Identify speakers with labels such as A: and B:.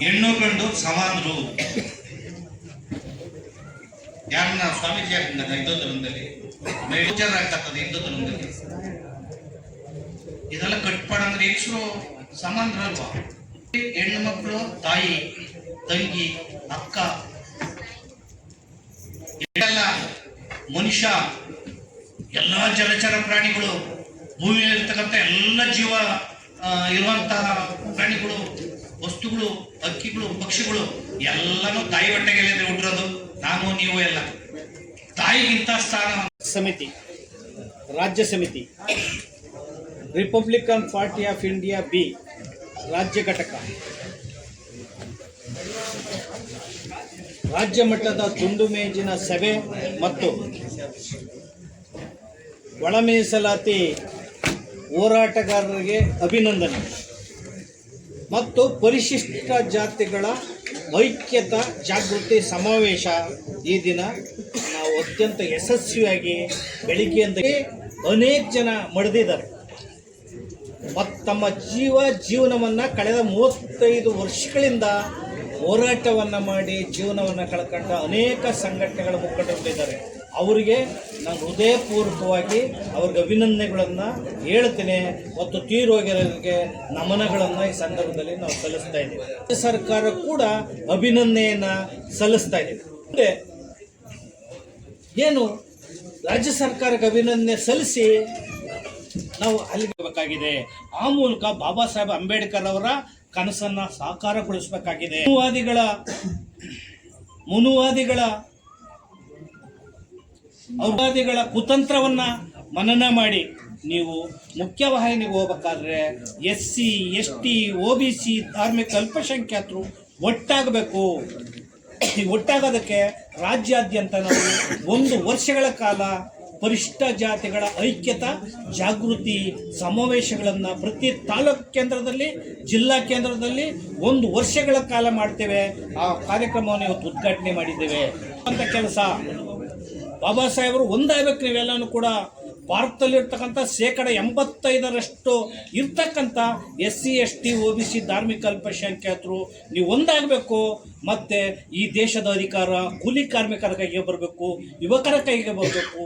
A: ಹೆಣ್ಣು ಗಂಡು ಸಮಾನರು. ಯಾರನ್ನ ಸ್ವಾಮೀಜಿ ಆಗಿದ್ದ ಹಿಂದೂ ಧರ್ಮದಲ್ಲಿ ಮೇಜರ್ ಆಗ್ತದೆ ಹಿಂದೂ ಧರ್ಮದಲ್ಲಿ ಇದೆಲ್ಲ ಕಟ್ಪಾಡ ಅಂದ್ರೆ ಸಮಾನರು ಸಮಾನರಲ್ವಾ? ಹೆಣ್ಣು ಮಕ್ಕಳು, ತಾಯಿ, ತಂಗಿ, ಅಕ್ಕ ಎಲ್ಲ ಮನುಷ್ಯ, ಎಲ್ಲ ಜಲಚರ ಪ್ರಾಣಿಗಳು, ಭೂಮಿಯಲ್ಲಿರ್ತಕ್ಕಂಥ ಎಲ್ಲ ಜೀವ ಇರುವಂತಹ ಪ್ರಾಣಿಗಳು, ವಸ್ತುಗಳು ಹಕ್ಕಿಗಳು ಪಕ್ಷಿಗಳು, ಎಲ್ಲನೂ ತಾಯಿ ಹೊಟ್ಟೆಗೆ ಹುಟ್ಟಿರೋದು ನಾನು, ನೀವು ಎಲ್ಲ. ತಾಯಿಗಿಂತ ಸ್ಥಾನ
B: ಸಮಿತಿ, ರಾಜ್ಯ ಸಮಿತಿ Republican Party of India B ರಾಜ್ಯ ಘಟಕ. ರಾಜ್ಯ ಮಟ್ಟದ ತುಂಡು ಮೇಜಿನ ಸಭೆ ಮತ್ತು ಒಳ ಮೀಸಲಾತಿ ಹೋರಾಟಗಾರರಿಗೆ ಅಭಿನಂದನೆ. ಮತ್ತು ಪರಿಶಿಷ್ಟ ಜಾತಿಗಳ ಐಕ್ಯತಾ ಜಾಗೃತಿ ಸಮಾವೇಶ ಈ ದಿನ ನಾವು ಅತ್ಯಂತ ಯಶಸ್ವಿಯಾಗಿ ಬೆಳಿಗ್ಗೆಯಿಂದ ಅನೇಕ ಜನ ಮಡಿದಿದ್ದಾರೆ. ಮತ್ತು ತಮ್ಮ ಜೀವ ಜೀವನವನ್ನು ಕಳೆದ ಮೂವತ್ತೈದು ವರ್ಷಗಳಿಂದ ಹೋರಾಟವನ್ನು ಮಾಡಿ ಜೀವನವನ್ನು ಕಳ್ಕೊಂಡ ಅನೇಕ ಸಂಘಟನೆಗಳ ಮುಖಂಡರುಗಳಿದ್ದಾರೆ ಅವರಿಗೆ ನಾನು ಹೃದಯಪೂರ್ವಕವಾಗಿ ಅವ್ರಿಗೆ ಅಭಿನಂದನೆಗಳನ್ನು ಹೇಳ್ತೇನೆ ಮತ್ತು ತೀರೋಗಿರೋರಿಗೆ ನಮನಗಳನ್ನು ಈ ಸಂದರ್ಭದಲ್ಲಿ ನಾವು ಸಲ್ಲಿಸ್ತಾ ಇದ್ದೀವಿ. ಸರ್ಕಾರ ಕೂಡ ಅಭಿನಂದನೆಯನ್ನು ಸಲ್ಲಿಸ್ತಾ ಇದೆ. ಏನು ರಾಜ್ಯ ಸರ್ಕಾರಕ್ಕೆ ಅಭಿನಂದನೆ ಸಲ್ಲಿಸಿ ನಾವು ಅಲ್ಲಿಗೆ ಬೇಕಾಗಿದೆ ಆ ಮೂಲಕ ಬಾಬಾ ಸಾಹೇಬ್ ಅಂಬೇಡ್ಕರ್ ಅವರ ಕನಸನ್ನ ಸಾಕಾರಗೊಳಿಸಬೇಕಾಗಿದೆ. ಮುನುವಾದಿಗಳ ಮುನುವಾದಿಗಳ ಅವಾದಿಗಳ ಕುತಂತ್ರವನ್ನ ಮನನ ಮಾಡಿ ನೀವು ಮುಖ್ಯವಾಹಿನಿಗೆ ಹೋಗ್ಬೇಕಾದ್ರೆ S C, S T O B C ಧಾರ್ಮಿಕ ಅಲ್ಪಸಂಖ್ಯಾತರು ಒಟ್ಟಾಗಬೇಕು. ಒಟ್ಟಾಗೋದಕ್ಕೆ ರಾಜ್ಯಾದ್ಯಂತ ನಾವು ಒಂದು ವರ್ಷಗಳ ಕಾಲ ಪರಿಶಿಷ್ಟ ಜಾತಿಗಳ ಐಕ್ಯತಾ, ಜಾಗೃತಿ ಸಮಾವೇಶಗಳನ್ನು ಪ್ರತಿ ತಾಲೂಕು ಕೇಂದ್ರದಲ್ಲಿ, ಜಿಲ್ಲಾ ಕೇಂದ್ರದಲ್ಲಿ ಒಂದು ವರ್ಷಗಳ ಕಾಲ ಮಾಡ್ತೇವೆ. ಆ ಕಾರ್ಯಕ್ರಮವನ್ನು ಇವತ್ತು ಉದ್ಘಾಟನೆ ಮಾಡಿದ್ದೇವೆ. ಅಂತ ಕೆಲಸ ಬಾಬಾ ಸಾಹೇಬರು ಒಂದಾಗಬೇಕು ನೀವೆಲ್ಲನೂ ಕೂಡ. ಭಾರತದಲ್ಲಿರ್ತಕ್ಕಂಥ ಶೇಕಡ ಎಂಬತ್ತೈದರಷ್ಟು ಇರ್ತಕ್ಕಂಥ S C S T O B C ಧಾರ್ಮಿಕ ಅಲ್ಪಸಂಖ್ಯಾತರು, ನೀವು ಒಂದಾಗಬೇಕು. ಮತ್ತು ಈ ದೇಶದ ಅಧಿಕಾರ, ಕೂಲಿ ಕಾರ್ಮಿಕರ ಕೈಗೆ ಬರಬೇಕು, ಯುವಕರ ಕೈಗೆ ಬರಬೇಕು.